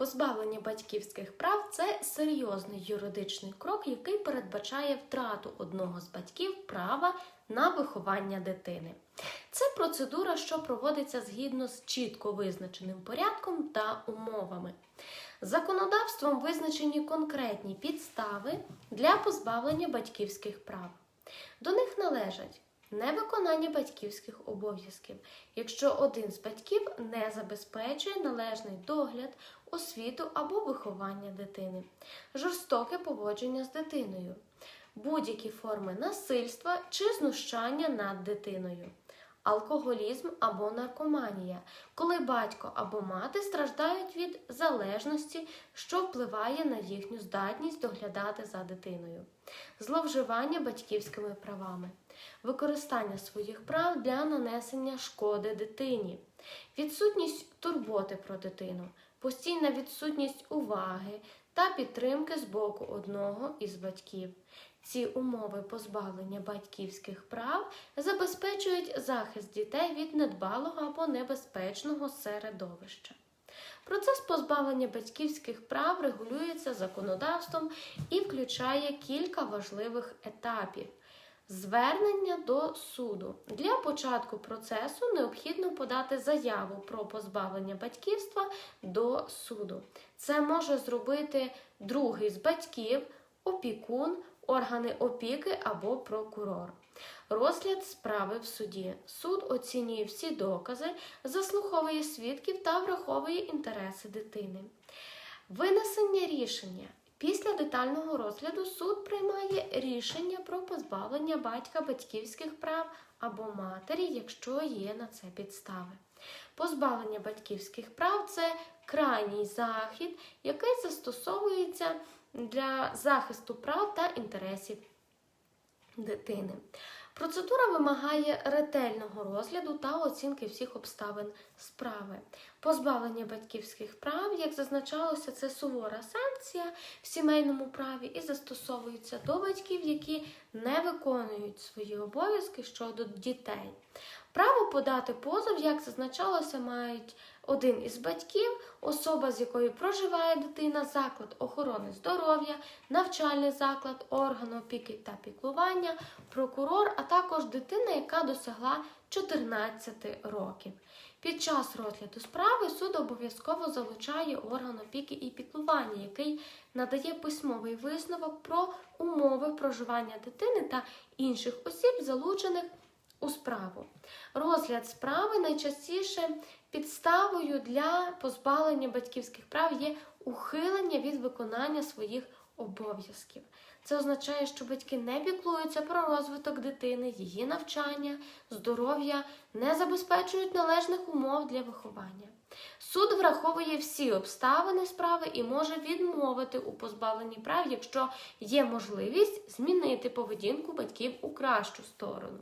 Позбавлення батьківських прав це серйозний юридичний крок, який передбачає втрату одного з батьків права на виховання дитини. Це процедура, що проводиться згідно з чітко визначеним порядком та умовами. Законодавством визначені конкретні підстави для позбавлення батьківських прав. До них належать невиконання батьківських обов'язків, якщо один з батьків не забезпечує належний догляд, освіту або виховання дитини, жорстоке поводження з дитиною, будь-які форми насильства чи знущання над дитиною. Алкоголізм або наркоманія, коли батько або мати страждають від залежності, що впливає на їхню здатність доглядати за дитиною, зловживання батьківськими правами, використання своїх прав для нанесення шкоди дитині, відсутність турботи про дитину, постійна відсутність уваги та підтримки з боку одного із батьків. Ці умови позбавлення батьківських прав забезпечують захист дітей від недбалого або небезпечного середовища. Процес позбавлення батьківських прав регулюється законодавством і включає кілька важливих етапів. Звернення до суду. Для початку процесу необхідно подати заяву про позбавлення батьківства до суду. Це може зробити другий з батьків, опікун, органи опіки або прокурор. Розгляд справи в суді. Суд оцінює всі докази, заслуховує свідків та враховує інтереси дитини. Винесення рішення. Після детального розгляду суд приймає рішення про позбавлення батька батьківських прав або матері, якщо є на це підстави. Позбавлення батьківських прав це крайній захід, який застосовується для захисту прав та інтересів дитини. Процедура вимагає ретельного розгляду та оцінки всіх обставин справи. Позбавлення батьківських прав, як зазначалося, це сувора санкція в сімейному праві і застосовується до батьків, які не виконують свої обов'язки щодо дітей. Право подати позов, як зазначалося, мають один із батьків, особа, з якою проживає дитина, заклад охорони здоров'я, навчальний заклад, орган опіки та піклування, прокурор, а також дитина, яка досягла 14 років. Під час розгляду справи суд обов'язково залучає орган опіки і піклування, який надає письмовий висновок про умови проживання дитини та інших осіб, залучених у справу. Розгляд справи найчастіше підставою для позбавлення батьківських прав є ухилення від виконання своїх обов'язків. Це означає, що батьки не піклуються про розвиток дитини, її навчання, здоров'я, не забезпечують належних умов для виховання. Суд враховує всі обставини справи і може відмовити у позбавленні прав, якщо є можливість змінити поведінку батьків у кращу сторону.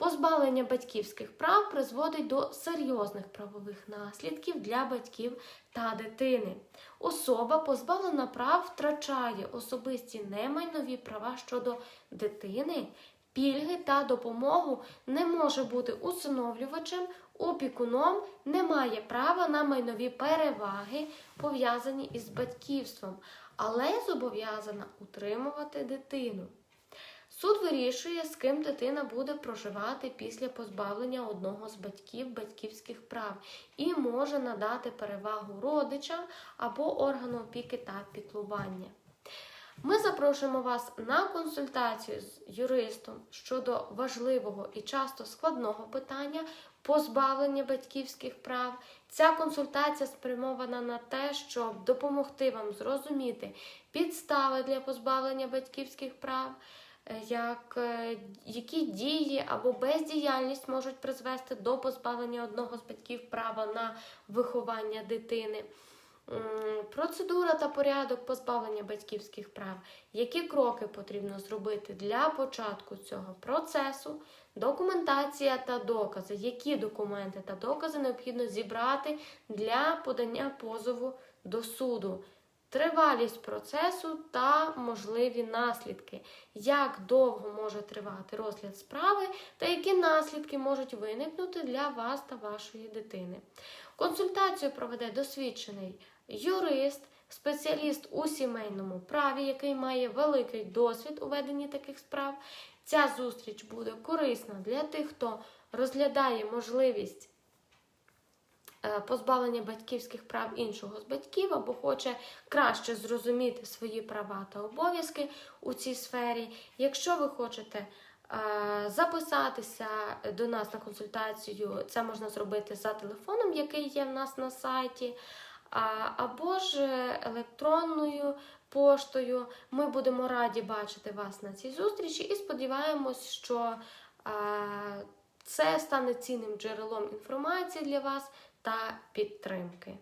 Позбавлення батьківських прав призводить до серйозних правових наслідків для батьків та дитини. Особа, позбавлена прав, втрачає особисті немайнові права щодо дитини, пільги та допомогу, не може бути усиновлювачем, опікуном, не має права на майнові переваги, пов'язані із батьківством, але зобов'язана утримувати дитину. Суд вирішує, з ким дитина буде проживати після позбавлення одного з батьків батьківських прав і може надати перевагу родичам або органу опіки та піклування. Ми запрошуємо вас на консультацію з юристом щодо важливого і часто складного питання позбавлення батьківських прав. Ця консультація спрямована на те, щоб допомогти вам зрозуміти підстави для позбавлення батьківських прав як, е, які дії або бездіяльність можуть призвести до позбавлення одного з батьків права на виховання дитини. Процедура та порядок позбавлення батьківських прав, які кроки потрібно зробити для початку цього процесу, документація та докази, які документи та докази необхідно зібрати для подання позову до суду тривалість процесу та можливі наслідки, як довго може тривати розгляд справи та які наслідки можуть виникнути для вас та вашої дитини. Консультацію проведе досвідчений юрист, спеціаліст у сімейному праві, який має великий досвід у веденні таких справ. Ця зустріч буде корисна для тих, хто розглядає можливість позбавлення батьківських прав іншого з батьків або хоче краще зрозуміти свої права та обов'язки у цій сфері. Якщо ви хочете е, записатися до нас на консультацію, це можна зробити за телефоном, який є в нас на сайті, або ж електронною поштою. Ми будемо раді бачити вас на цій зустрічі і сподіваємось, що е, це стане цінним джерелом інформації для вас та підтримки.